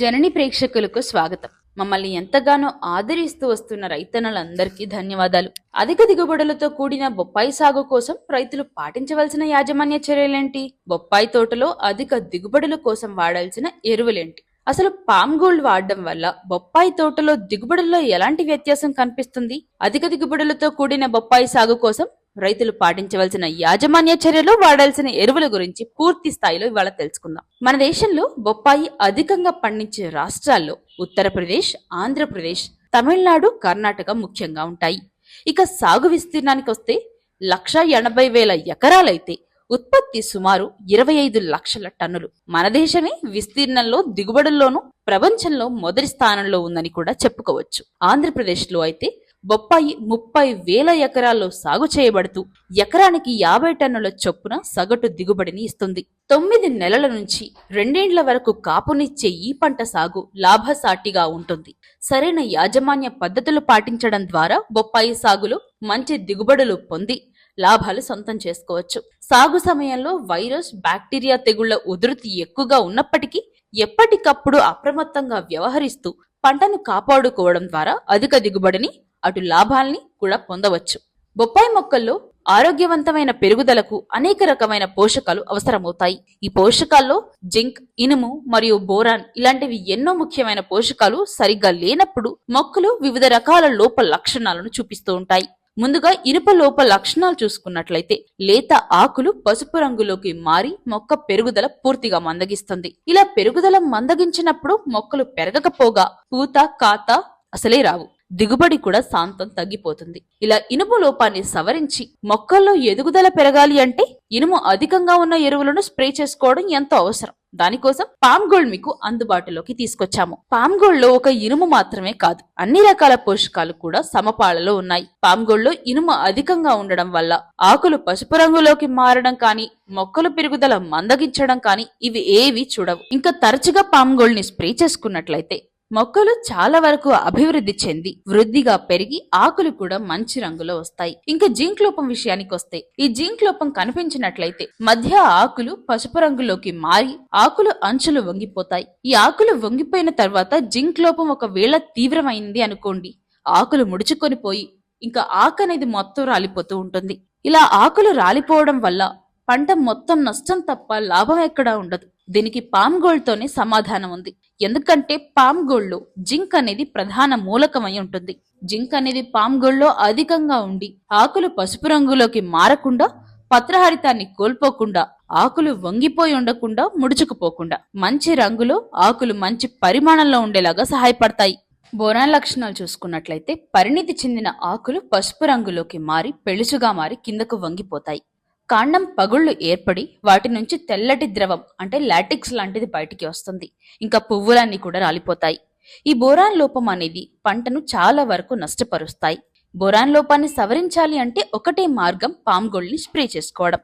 జనని ప్రేక్షకులకు స్వాగతం. మమ్మల్ని ఎంతగానో ఆదరిస్తూ వస్తున్న రైతన్నలందరికీ ధన్యవాదాలు. అధిక దిగుబడులతో కూడిన బొప్పాయి సాగు కోసం రైతులు పాటించవలసిన యాజమాన్య చర్యలేంటి? బొప్పాయి తోటలో అధిక దిగుబడుల కోసం వాడాల్సిన ఎరువులేంటి? అసలు పామ్ గోల్డ్ వాడడం వల్ల బొప్పాయి తోటలో దిగుబడుల్లో ఎలాంటి వ్యత్యాసం కనిపిస్తుంది? అధిక దిగుబడులతో కూడిన బొప్పాయి సాగు కోసం రైతులు పాటించవలసిన యాజమాన్య చర్యలు వాడాల్సిన ఎరువుల గురించి పూర్తి స్థాయిలో ఇవాళ తెలుసుకుందాం. మన దేశంలో బొప్పాయి అధికంగా పండించే రాష్ట్రాల్లో ఉత్తరప్రదేశ్ ఆంధ్రప్రదేశ్ తమిళనాడు కర్ణాటక ముఖ్యంగా ఉంటాయి. ఇక సాగు విస్తీర్ణానికి వస్తే లక్ష ఎనభై వేల ఎకరాలైతే ఉత్పత్తి సుమారు ఇరవై ఐదు లక్షల టన్నులు. మన దేశమే విస్తీర్ణంలో దిగుబడుల్లోనూ ప్రపంచంలో మొదటి స్థానంలో ఉందని కూడా చెప్పుకోవచ్చు. ఆంధ్రప్రదేశ్లో అయితే బొప్పాయి ముప్పై వేల ఎకరాల్లో సాగు చేయబడుతూ ఎకరానికి యాభై టన్నుల చొప్పున సగటు దిగుబడిని ఇస్తుంది. తొమ్మిది నెలల నుంచి రెండేండ్ల వరకు కాపునిచ్చే ఈ పంట సాగు లాభసాటిగా ఉంటుంది. సరైన యాజమాన్య పద్ధతులు పాటించడం ద్వారా బొప్పాయి సాగులో మంచి దిగుబడులు పొంది లాభాలు సొంతం చేసుకోవచ్చు. సాగు సమయంలో వైరస్ బ్యాక్టీరియా తెగుళ్ళ ఉధృతి ఎక్కువగా ఉన్నప్పటికీ ఎప్పటికప్పుడు అప్రమత్తంగా వ్యవహరిస్తూ పంటను కాపాడుకోవడం ద్వారా అధిక దిగుబడిని అటు లాభాల్ని కూడా పొందవచ్చు. బొప్పాయి మొక్కల్లో ఆరోగ్యవంతమైన పెరుగుదలకు అనేక రకమైన పోషకాలు అవసరమవుతాయి. ఈ పోషకాల్లో జింక్ ఇనుము మరియు బోరాన్ ఇలాంటివి ఎన్నో ముఖ్యమైన పోషకాలు సరిగ్గా లేనప్పుడు మొక్కలు వివిధ రకాల లోప లక్షణాలను చూపిస్తూ ఉంటాయి. ముందుగా ఇనుప లోప లక్షణాలు చూసుకున్నట్లయితే లేత ఆకులు పసుపు రంగులోకి మారి మొక్క పెరుగుదల పూర్తిగా మందగిస్తుంది. ఇలా పెరుగుదల మందగించినప్పుడు మొక్కలు పెరగకపోగా పూత కాత అసలే రావు. దిగుబడి కూడా శాంతం తగ్గిపోతుంది. ఇలా ఇనుము లోపాన్ని సవరించి మొక్కల్లో ఎదుగుదల పెరగాలి అంటే ఇనుము అధికంగా ఉన్న ఎరువులను స్ప్రే చేసుకోవడం ఎంతో అవసరం. దానికోసం పామ్ గోల్డ్ మీకు అందుబాటులోకి తీసుకొచ్చాము. పామ్ గోల్డ్లో ఒక ఇనుము మాత్రమే కాదు అన్ని రకాల పోషకాలు కూడా సమపాలలో ఉన్నాయి. పామ్ గోల్డ్లో ఇనుము అధికంగా ఉండడం వల్ల ఆకులు పసుపు రంగులోకి మారడం కానీ మొక్కలు పెరుగుదల మందగించడం కానీ ఇవి ఏవి చూడవు. ఇంకా తరచుగా పామ్ గోల్డ్ని స్ప్రే చేసుకున్నట్లయితే మొక్కలు చాలా వరకు అభివృద్ధి చెంది వృద్ధిగా పెరిగి ఆకులు కూడా మంచి రంగులో వస్తాయి. ఇంకా జింక్ లోపం విషయానికి వస్తే ఈ జింక్ లోపం కనిపించినట్లయితే మధ్య ఆకులు పసుపు రంగులోకి మారి ఆకులు అంచులు వంగిపోతాయి. ఈ ఆకులు వంగిపోయిన తర్వాత జింక్ లోపం ఒకవేళ తీవ్రమైంది అనుకోండి ఆకులు ముడుచుకొని పోయి ఇంకా ఆకు అనేది మొత్తం రాలిపోతూ ఉంటుంది. ఇలా ఆకులు రాలిపోవడం వల్ల పంట మొత్తం నష్టం తప్ప లాభం ఎక్కడా ఉండదు. దీనికి పామ్ గోల్డ్ తోనే సమాధానం ఉంది. ఎందుకంటే పామ్ గోల్డ్లో జింక్ అనేది ప్రధాన మూలకమై ఉంటుంది. జింక్ అనేది పామ్ గోల్డ్లో అధికంగా ఉండి ఆకులు పసుపు రంగులోకి మారకుండా పత్రహరితాన్ని కోల్పోకుండా ఆకులు వంగిపోయి ఉండకుండా ముడుచుకుపోకుండా మంచి రంగులో ఆకులు మంచి పరిమాణంలో ఉండేలాగా సహాయపడతాయి. బోరాన్ లక్షణాలు చూసుకున్నట్లయితే పరిణితి చెందిన ఆకులు పసుపు రంగులోకి మారి పెళుసుగా మారి కిందకు వంగిపోతాయి. కాండం పగుళ్ళు ఏర్పడి వాటి నుంచి తెల్లటి ద్రవం అంటే లాటిక్స్ లాంటిది బయటికి వస్తుంది. ఇంకా పువ్వులన్నీ కూడా రాలిపోతాయి. ఈ బోరాన్ లోపం అనేది పంటను చాలా వరకు నష్టపరుస్తాయి. బోరాన్ లోపాన్ని సవరించాలి అంటే ఒకటే మార్గం పామ్ స్ప్రే చేసుకోవడం.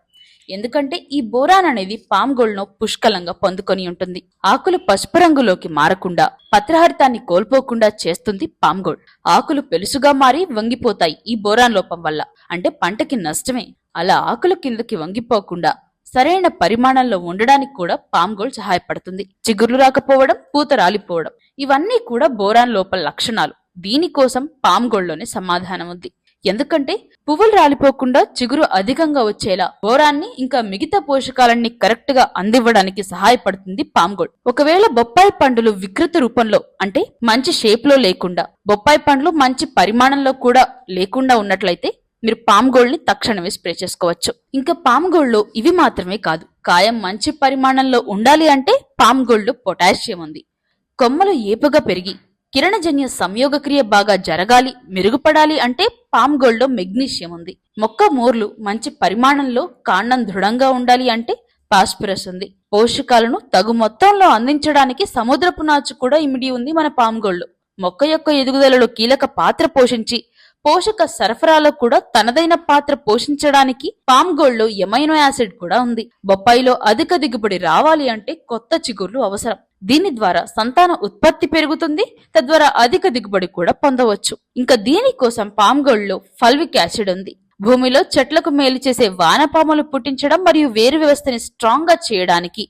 ఎందుకంటే ఈ బోరాన్ అనేది పామ్ గోల్డ్ను పుష్కలంగా పొందుకొని ఉంటుంది. ఆకులు పసుపు రంగులోకి మారకుండా పత్రహరితాన్ని కోల్పోకుండా చేస్తుంది పామ్ గోల్డ్. ఆకులు పెలుసుగా మారి వంగిపోతాయి ఈ బోరాన్ లోపం వల్ల. అంటే పంటకి నష్టమే. అలా ఆకులు కిందకి వంగిపోకుండా సరైన పరిమాణంలో ఉండడానికి కూడా పామ్ గోల్డ్ సహాయపడుతుంది. చిగుర్లు రాకపోవడం పూత రాలిపోవడం. ఇవన్నీ కూడా బోరాన్ లోపల లక్షణాలు. దీనికోసం పామ్ గోల్డ్లోనే సమాధానం ఉంది. ఎందుకంటే పువ్వులు రాలిపోకుండా చిగురు అధికంగా వచ్చేలా బోరాన్ని ఇంకా మిగతా పోషకాలన్నీ కరెక్ట్గా అందివ్వడానికి సహాయపడుతుంది పామ్ గోల్డ్ ఒకవేళ బొప్పాయి పండులు వికృత రూపంలో అంటే మంచి షేప్లో లేకుండా బొప్పాయి పండ్లు మంచి పరిమాణంలో కూడా లేకుండా ఉన్నట్లయితే మీరు పామ్ గోల్డ్ని తక్షణమే స్ప్రే చేసుకోవచ్చు. ఇంకా పామ్ గోల్డ్లో ఇవి మాత్రమే కాదు కాయం మంచి పరిమాణంలో ఉండాలి అంటే పామ్ గోల్డ్లో పొటాషియం ఉంది. కొమ్మలు ఏపుగా పెరిగి కిరణజన్య సంయోగక్రియ బాగా జరగాలి మెరుగుపడాలి అంటే పామ్ గోల్డ్లో మెగ్నీషియం ఉంది. మొక్క మూర్లు మంచి పరిమాణంలో కాండం దృఢంగా ఉండాలి అంటే పాస్పురస్ ఉంది. పోషకాలను తగు మొత్తంలో అందించడానికి సముద్రపు నాచు కూడా ఇమిడి ఉంది మన పామ్ గోల్డ్ మొక్క యొక్క ఎదుగుదలలో కీలక పాత్ర పోషించి పోషక సరఫరాలో కూడా తనదైన పాత్ర పోషించడానికి పామ్ గోల్డ్లో ఎమైనో యాసిడ్ కూడా ఉంది. బొప్పాయిలో అధిక దిగుబడి రావాలి అంటే కొత్త చిగుర్లు అవసరం. దీని ద్వారా సంతాన ఉత్పత్తి పెరుగుతుంది తద్వారా అధిక దిగుబడి కూడా పొందవచ్చు. ఇంకా దీనికోసం పామ్లో ఫల్విక్ యాసిడ్ ఉంది. భూమిలో చెట్లకు మేలు చేసే వానపాములు పుట్టించడం మరియు వేరు వ్యవస్థని స్ట్రాంగ్గా చేయడానికి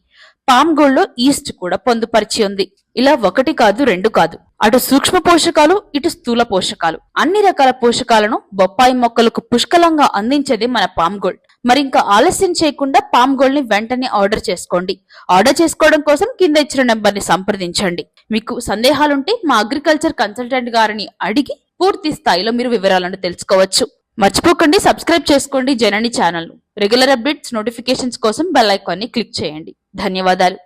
పామ్లో ఈస్ట్ కూడా పొందుపరిచి ఉంది. ఇలా ఒకటి కాదు రెండు కాదు. అటు సూక్ష్మ పోషకాలు ఇటు స్థూల పోషకాలు. అన్ని రకాల పోషకాలను బొప్పాయి మొక్కలకు పుష్కలంగా అందించేది మన పామ్ గోల్డ్. మరి ఇంకా ఆలస్యం చేయకుండా పామ్ గోల్డ్ని వెంటనే ఆర్డర్ చేసుకోండి. ఆర్డర్ చేసుకోవడం కోసం కింద ఇచ్చిన నెంబర్ని సంప్రదించండి. మీకు సందేహాలుంటే మా అగ్రికల్చర్ కన్సల్టెంట్ గారిని అడిగి పూర్తి స్థాయిలో మీరు వివరాలను తెలుసుకోవచ్చు. మర్చిపోకండి సబ్స్క్రైబ్ చేసుకోండి Janani channel regular updates notifications కోసం బెల్ ఐకాన్ని క్లిక్ చేయండి. ధన్యవాదాలు.